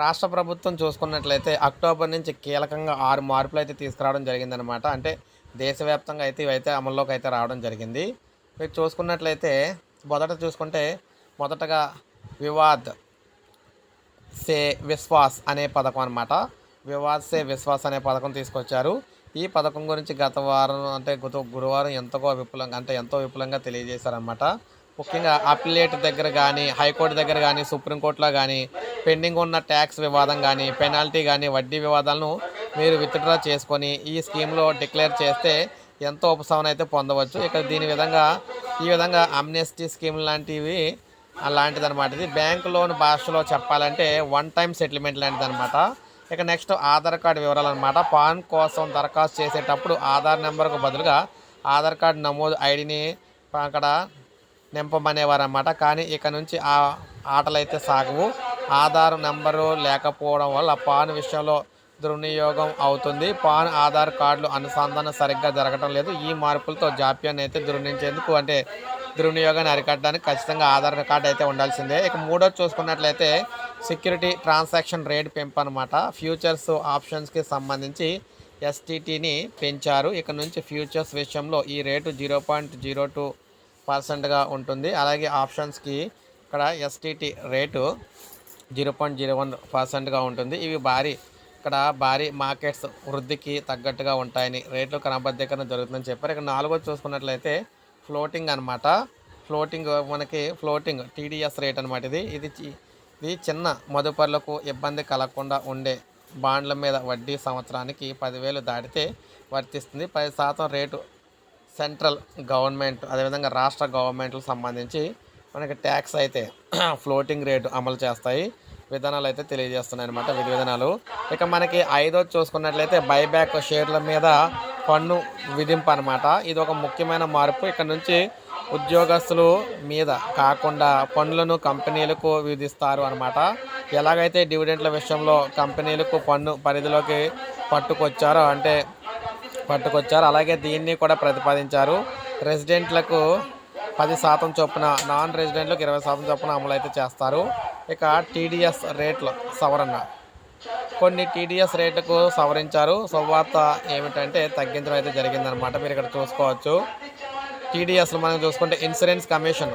రాష్ట్ర ప్రభుత్వం చూసుకున్నట్లయితే అక్టోబర్ నుంచి కీలకంగా ఆరు మార్పులు అయితే తీసుకురావడం జరిగిందనమాట అంటే దేశవ్యాప్తంగా అయితే ఇవైతే అమల్లోకి అయితే రావడం జరిగింది. మీరు చూసుకున్నట్లయితే మొదట చూసుకుంటే మొదటగా వివాద్ సే విశ్వాస్ అనే పథకం అనమాట వివాద్ సే విశ్వాస్ అనే పథకం తీసుకొచ్చారు. ఈ పథకం గురించి గత వారం అంటే గత గురువారం ఎంతగో విపులంగా అంటే ఎంతో విపులంగా తెలియజేశారనమాట ముఖ్యంగా అప్లేట్ దగ్గర కానీ హైకోర్టు దగ్గర కానీ సుప్రీంకోర్టులో కానీ పెండింగ్ ఉన్న ట్యాక్స్ వివాదం కానీ పెనాల్టీ కానీ వడ్డీ వివాదాలను మీరు విత్డ్రా చేసుకొని ఈ స్కీమ్లో డిక్లేర్ చేస్తే ఎంతో ఉపశమనం అయితే పొందవచ్చు. ఇక దీని విధంగా ఈ విధంగా అమ్నెస్టీ స్కీమ్ లాంటివి అలాంటిది అనమాట ఇది బ్యాంక్ లోన్ భాషలో చెప్పాలంటే వన్ టైం సెటిల్మెంట్ లాంటిది అనమాట ఇక నెక్స్ట్ ఆధార్ కార్డు వివరాలు అనమాట పాన్ కోసం దరఖాస్తు చేసేటప్పుడు ఆధార్ నెంబర్కు బదులుగా ఆధార్ కార్డు నమోదు ఐడిని అక్కడ నింపమనేవారు అనమాట కానీ ఇక నుంచి ఆ ఆటలు అయితే సాగవు. ఆధార్ నెంబరు లేకపోవడం వల్ల పాన్ విషయంలో దుర్వినియోగం అవుతుంది. పాన్ ఆధార్ కార్డులు అనుసంధానం సరిగ్గా జరగటం లేదు. ఈ మార్పులతో జాప్యాన్ని అయితే దుర్వినియోగించేందుకు అంటే దుర్వినియోగాన్ని అరికట్టడానికి ఖచ్చితంగా ఆధార్ కార్డు అయితే ఉండాల్సిందే. ఇక మూడో చూసుకున్నట్లయితే సెక్యూరిటీ ట్రాన్సాక్షన్ రేట్ పెంపు అనమాట ఫ్యూచర్స్ ఆప్షన్స్కి సంబంధించి ఎస్టీటీని పెంచారు. ఇక నుంచి ఫ్యూచర్స్ విషయంలో ఈ rate zero point zero two పర్సెంట్గా ఉంటుంది. అలాగే ఆప్షన్స్కి ఇక్కడ STT rate zero point zero one పర్సెంట్గా ఉంటుంది. ఇవి భారీ ఇక్కడ భారీ మార్కెట్స్ వృద్ధికి తగ్గట్టుగా ఉంటాయని రేట్లు క్రమబద్ధీకరణ జరుగుతుందని చెప్పారు. ఇక్కడ నాలుగోది చూసుకున్నట్లయితే ఫ్లోటింగ్ అనమాట ఫ్లోటింగ్ మనకి ఫ్లోటింగ్ టీడీఎస్ రేట్ అనమాట ఇది. ఇది చి- ఇది చిన్న మదుపర్లకు ఇబ్బంది కలగకుండా ఉండే బాండ్ల మీద వడ్డీ సంవత్సరానికి పదివేలు దాటితే వర్తిస్తుంది. పది శాతం రేటు సెంట్రల్ గవర్నమెంట్ అదేవిధంగా రాష్ట్ర గవర్నమెంట్లకు సంబంధించి మనకి ట్యాక్స్ అయితే ఫ్లోటింగ్ రేటు అమలు చేస్తాయి. విధానాలు అయితే తెలియజేస్తున్నాయి అనమాట విధి విధానాలు. ఇక మనకి ఐదో చూసుకున్నట్లయితే బైబ్యాక్ షేర్ల మీద పన్ను విధింపు అనమాట ఇది ఒక ముఖ్యమైన మార్పు. ఇక్కడ నుంచి ఉద్యోగస్తులు మీద కాకుండా పన్నులను కంపెనీలకు విధిస్తారు అనమాట ఎలాగైతే డివిడెంట్ల విషయంలో కంపెనీలకు పన్ను పరిధిలోకి పట్టుకొచ్చారో అంటే పట్టుకొచ్చారు అలాగే దీన్ని కూడా ప్రతిపాదించారు. రెసిడెంట్లకు పది శాతం చొప్పున నాన్ రెసిడెంట్లకు ఇరవై శాతం చొప్పున అమలు అయితే చేస్తారు. ఇక టీడీఎస్ రేట్ల సవరణ. కొన్ని టీడీఎస్ రేట్లకు సవరించారు. శుభవార్త ఏమిటంటే తగ్గించడం అయితే జరిగిందనమాట మీరు ఇక్కడ చూసుకోవచ్చు. టీడీఎస్లు మనం చూసుకుంటే ఇన్సూరెన్స్ కమిషన్.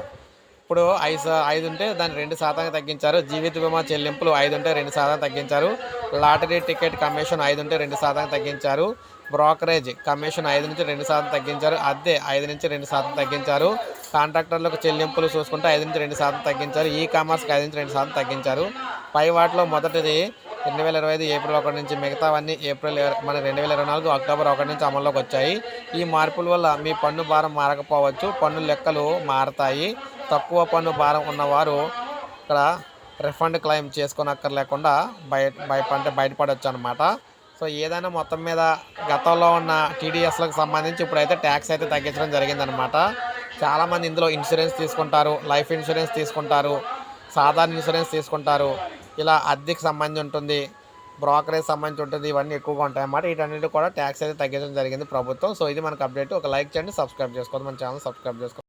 ఇప్పుడు ఐదు ఐదు ఉంటే దాన్ని రెండు శాతానికి తగ్గించారు. జీవిత బీమా చెల్లింపులు ఐదు ఉంటే రెండు శాతం తగ్గించారు. లాటరీ టికెట్ కమిషన్ ఐదు ఉంటే రెండు శాతం తగ్గించారు. బ్రోకరేజ్ కమిషన్ ఐదు నుంచి రెండు శాతం తగ్గించారు. అద్దె ఐదు నుంచి రెండు శాతం తగ్గించారు. కాంట్రాక్టర్లకు చెల్లింపులు చూసుకుంటే ఐదు నుంచి రెండు శాతం తగ్గించారు. ఈ కామర్స్కి ఐదు నుంచి రెండు శాతం తగ్గించారు. పై వాటిలో మొదటిది రెండు వేల ఇరవై ఐదు ఏప్రిల్ ఒకటి నుంచి మిగతావన్నీ ఏప్రిల్ మన రెండు వేల ఇరవై నాలుగు అక్టోబర్ ఒకటి నుంచి అమల్లోకి వచ్చాయి. ఈ మార్పుల వల్ల మీ పన్ను భారం మారకపోవచ్చు. పన్ను లెక్కలు మారతాయి. తక్కువ పన్ను భారం ఉన్నవారు ఇక్కడ రిఫండ్ క్లెయిమ్ చేసుకోనక్కర్లేకుండా బయట బయట అంటే బయటపడవచ్చు అనమాట సో ఏదైనా మొత్తం మీద గతంలో ఉన్న టీడీఎస్లకు సంబంధించి ఇప్పుడైతే ట్యాక్స్ అయితే తగ్గించడం జరిగిందనమాట చాలామంది ఇందులో ఇన్సూరెన్స్ తీసుకుంటారు లైఫ్ ఇన్సూరెన్స్ తీసుకుంటారు సాధారణ ఇన్సూరెన్స్ తీసుకుంటారు. ఇలా అద్దెకి సంబంధించి ఉంటుంది బ్రోకరేజ్ సంబంధించి ఉంటుంది ఇవన్నీ ఎక్కువగా ఉంటాయి అన్నమాట. వీటన్నిటి కూడా ట్యాక్స్ అయితే తగ్గించడం జరిగింది ప్రభుత్వం. సో ఇది మనకు అప్డేట్ ఒక లైక్ చేయండి సబ్స్క్రైబ్ చేసుకోండి. మన ఛానల్ సబ్స్క్రైబ్ చేసుకోండి.